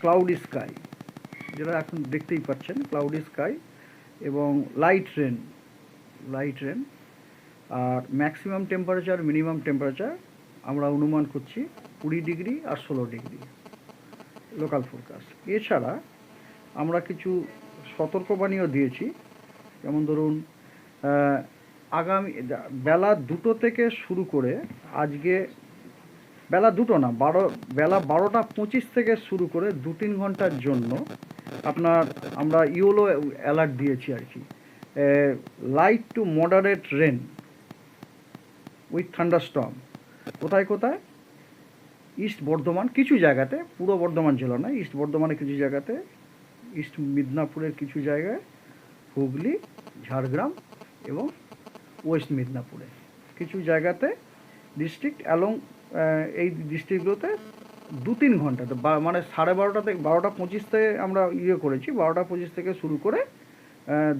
Cloudy sky যেটা এখন দেখতেই পাচ্ছেন ক্লাউডি স্কাই এবং লাইট রেন লাইট রেন আর ম্যাক্সিমাম টেম্পারেচার মিনিমাম টেম্পারেচার আমরা অনুমান করছি কুড়ি ডিগ্রি আর ষোলো ডিগ্রি লোকাল ফোরকাস্ট এছাড়া আমরা কিছু সতর্কবাণীও দিয়েছি, যেমন ধরুন আগামী, বেলা দুটো থেকে শুরু করে আজকে বেলা দুটো না, বারো, বেলা বারোটা পঁচিশ থেকে শুরু করে দু তিন ঘণ্টার জন্য আপনার আমরা ইওলো অ্যালার্ট দিয়েছি আর কি। Light to moderate rain with thunderstorm কোথায় কোথায়? ইস্ট বর্ধমান, কিছু জায়গাতে পুরো বর্ধমান জেলা নয় ইস্ট বর্ধমানের কিছু জায়গাতে ইস্ট মিদনাপুরের কিছু জায়গায়, হুগলি, ঝাড়গ্রাম এবং ওয়েস্ট মিদনাপুরে। কিছু জায়গাতে ডিস্ট্রিক্ট অ্যালং এই ডিস্ট্রিক্টগুলোতে দু তিন ঘন্টাতে বা মানে সাড়ে বারোটা থেকে, বারোটা পঁচিশ থেকে আমরা ইয়ে করেছি, বারোটা পঁচিশ থেকে শুরু করে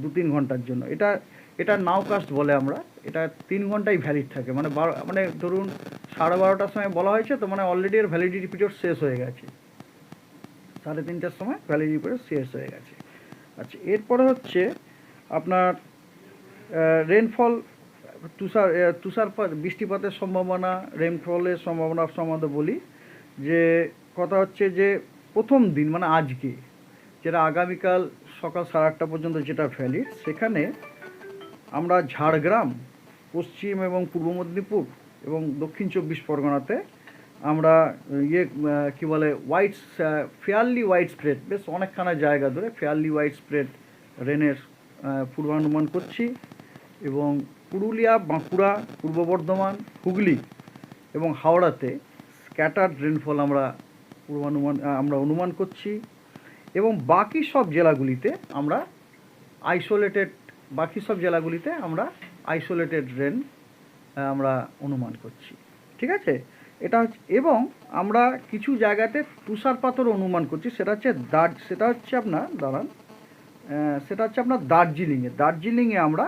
দু তিন ঘণ্টার জন্য। এটা এটা নাও কাস্ট বলে আমরা। এটা তিন ঘন্টাই ভ্যালিড থাকে। মানে বারো মানে ধরুন সাড়ে বারোটার সময় বলা হয়েছে, তো মানে অলরেডি এর ভ্যালিডিটি পিরিয়ড শেষ হয়ে গেছে। সাড়ে তিনটার সময় ভ্যালিডিটি পিরিয়ড শেষ হয়ে গেছে। আচ্ছা এরপরে হচ্ছে আপনার রেনফল তুষার তুষারপাত, বৃষ্টিপাতের সম্ভাবনা রেনফলের সম্ভাবনা সম্বন্ধে বলি, যে কথা হচ্ছে যে প্রথম দিন মানে আজকে, যেটা আগামীকাল সকাল সাড়ে আটটা পর্যন্ত যেটা ভ্যালিড সেখানে আমরা ঝাড়গ্রাম, পশ্চিম এবং পূর্ব মেদিনীপুর এবং দক্ষিণ চব্বিশ পরগনাতে আমরা ইয়ে কী বলে হোয়াইট ফেয়ারলি হোয়াইট স্প্রেড বেশ অনেকখানা জায়গা ধরে ফেয়ারলি হোয়াইট স্প্রেড রেনের পূর্বানুমান করছি এবং পুরুলিয়া, বাঁকুড়া, পূর্ব বর্ধমান, হুগলি এবং হাওড়াতে স্ক্যাটার্ড রেনফল আমরা পূর্বানুমান আমরা অনুমান করছি এবং বাকি সব জেলাগুলিতে আমরা আইসোলেটেড বাকি সব জেলাগুলিতে আমরা আইসোলেটেড রেন আমরা অনুমান করছি। ঠিক আছে? এটা হচ্ছে, এবং আমরা কিছু জায়গাতে তুষারপাতের অনুমান করছি, সেটা হচ্ছে দার, সেটা হচ্ছে আপনার, দাঁড়ান সেটা হচ্ছে আপনার দার্জিলিংয়ে। দার্জিলিংয়ে আমরা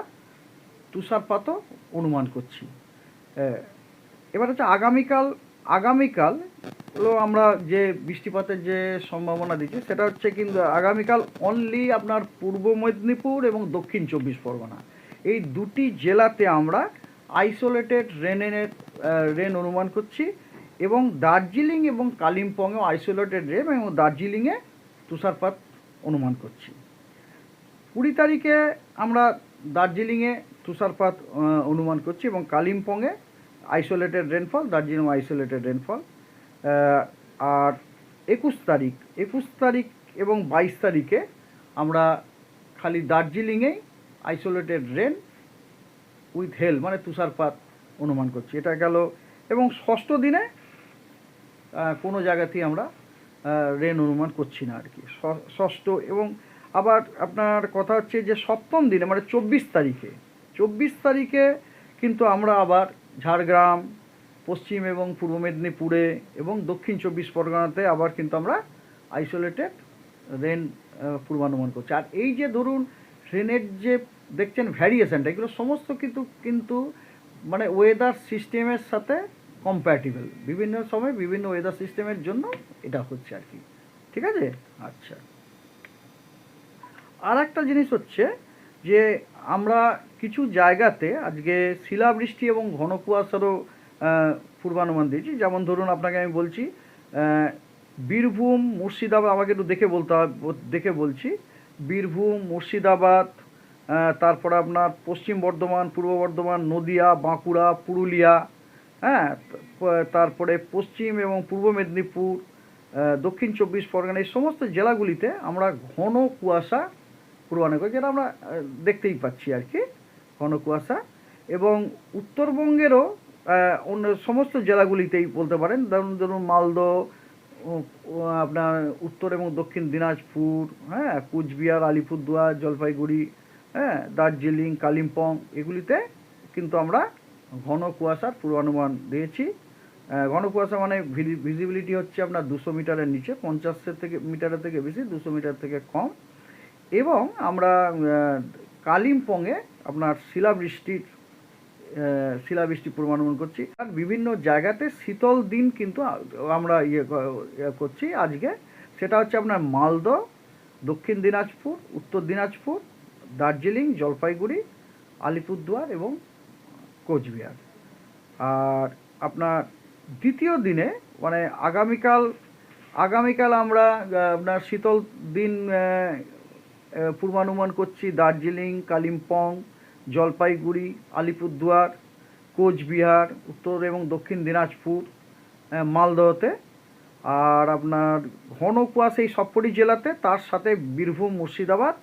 তুষারপাতও অনুমান করছি। এবার হচ্ছে আগামীকাল আগামীকাল আমরা যে বৃষ্টিপাতের যে সম্ভাবনা দিচ্ছি, সেটা হচ্ছে কিন্তু আগামীকাল অনলি আপনার পূর্ব মেদিনীপুর এবং দক্ষিণ চব্বিশ পরগনা। এই দুটি জেলাতে আমরা আইসোলেটেড রেনের রেন অনুমান করছি এবং দার্জিলিং এবং কালিম্পংয়েও আইসোলেটেড রেন এবং দার্জিলিংয়ে তুষারপাত অনুমান করছি। কুড়ি তারিখে আমরা দার্জিলিংয়ে তুষারপাত অনুমান করছি এবং কালিম্পংয়ে isolated rainfall Darjeeling isolated rainfall আর একুশ তারিখ একুশ তারিখ এবং বাইশ তারিখে আমরা খালি দার্জিলিংয়েই আইসোলেটেড রেন উইথ হেল মানে তুষারপাত অনুমান করছি। এটা গেল এবং ষষ্ঠ দিনে কোনো জায়গাতেই আমরা রেন অনুমান করছি না আর কি। ষষ্ঠ এবং আবার আপনার কথা হচ্ছে যে সপ্তম দিনে মানে চব্বিশ তারিখে চব্বিশ তারিখে কিন্তু আমরা আবার ঝাড়গ্রাম, পশ্চিম এবং পূর্ব মেদিনীপুরে এবং দক্ষিণ চব্বিশ পরগনাতে আবার কিন্তু আমরা আইসোলেটেড রেন পূর্বানুমান করছি। আর এই যে ধরুন রেনের যে দেখছেন ভ্যারিয়েশনটা এগুলো সমস্ত কিন্তু কিন্তু মানে ওয়েদার সিস্টেমের সাথে কম্প্যাটিবল বিভিন্ন সময় বিভিন্ন ওয়েদার সিস্টেমের জন্য এটা হচ্ছে আর কি। ঠিক আছে? আচ্ছা। আর একটা জিনিস হচ্ছে যে আমরা কিছু জায়গাতে আজকে শিলাবৃষ্টি এবং ঘন কুয়াশারও পূর্বানুমান দিয়েছি। যেমন ধরুন আপনাকে আমি বলছি বীরভূম, মুর্শিদাবাদ, আমাকে একটু দেখে বলতে দেখে বলছি। বীরভূম, মুর্শিদাবাদ তারপরে আপনার পশ্চিম বর্ধমান, পূর্ব বর্ধমান, নদিয়া, বাঁকুড়া, পুরুলিয়া হ্যাঁ তারপরে পশ্চিম এবং পূর্ব মেদিনীপুর দক্ষিণ চব্বিশ পরগনা, এই সমস্ত জেলাগুলিতে আমরা ঘন কুয়াশা পূর্বানুমান করি, যেটা আমরা দেখতেই পাচ্ছি আর কি ঘন কুয়াশা এবং উত্তরবঙ্গেরও অন্য সমস্ত জেলাগুলিতেই বলতে পারেন, ধরুন ধরুন, মালদহ আপনার উত্তর এবং দক্ষিণ দিনাজপুর হ্যাঁ কুচবিহার, আলিপুরদুয়ার, জলপাইগুড়ি হ্যাঁ দার্জিলিং, কালিম্পং, এগুলিতে কিন্তু আমরা ঘন কুয়াশার পূর্বানুমান দিয়েছি। ঘন কুয়াশা মানে ভিজিবিলিটি হচ্ছে আপনার দুশো মিটারের নিচে, পঞ্চাশের থেকে, মিটারের থেকে বেশি, দুশো মিটার থেকে কম। এবং আমরা কালিম্পংয়ে আপনার শিলাবৃষ্টির শিলাবৃষ্টি পূর্বানুমান করছি। আর বিভিন্ন জায়গাতে শীতল দিন কিন্তু আমরা ইয়ে ইয়ে করছি আজকে। সেটা হচ্ছে আপনার মালদহ, দক্ষিণ দিনাজপুর, উত্তর দিনাজপুর, দার্জিলিং, জলপাইগুড়ি, আলিপুরদুয়ার এবং কোচবিহার। আর আপনার দ্বিতীয় দিনে মানে আগামীকাল আগামীকাল আমরা আপনার শীতল দিন পূর্বানুমান করছি দার্জিলিং, কালিম্পং, জলপাইগুড়ি, আলিপুরদুয়ার, কোচবিহার, উত্তর এবং দক্ষিণ দিনাজপুর মালদহতে। আর আপনার ঘন কুয়াশা এই সবকটি জেলাতে, তার সাথে বীরভূম, মুর্শিদাবাদ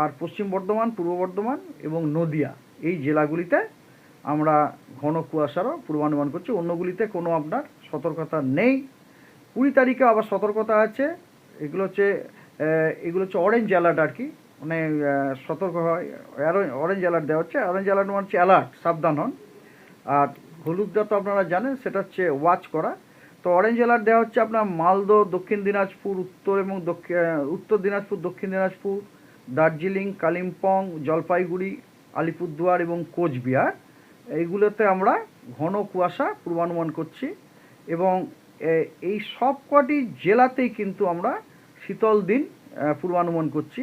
আর পশ্চিম বর্ধমান, পূর্ব বর্ধমান এবং নদিয়া। এই জেলাগুলিতে আমরা ঘন কুয়াশারও পূর্বানুমান করছি। অন্যগুলিতে কোনো আপনার সতর্কতা নেই। কুড়ি তারিখে আবার সতর্কতা আছে। এগুলো হচ্ছে এগুলো হচ্ছে অরেঞ্জ অ্যালার্ট আর কি। মানে সতর্ক হয়। অরেঞ্জ অ্যালার্ট দেওয়া হচ্ছে। অরেঞ্জ অ্যালার্ট মানে হচ্ছে অ্যালার্ট সাবধান হন। আর হলুদটা তো আপনারা জানেন, সেটা হচ্ছে ওয়াচ করা। তো অরেঞ্জ অ্যালার্ট দেওয়া হচ্ছে আপনার মালদহ, দক্ষিণ দিনাজপুর, উত্তর এবং দক্ষিণ উত্তর দিনাজপুর, দক্ষিণ দিনাজপুর, দার্জিলিং, কালিম্পং, জলপাইগুড়ি, আলিপুরদুয়ার এবং কোচবিহার। এইগুলোতে আমরা ঘন কুয়াশা পূর্বানুমান করছি। এবং এই সব কটি জেলাতেই কিন্তু আমরা শীতল দিন পূর্বানুমান করছি।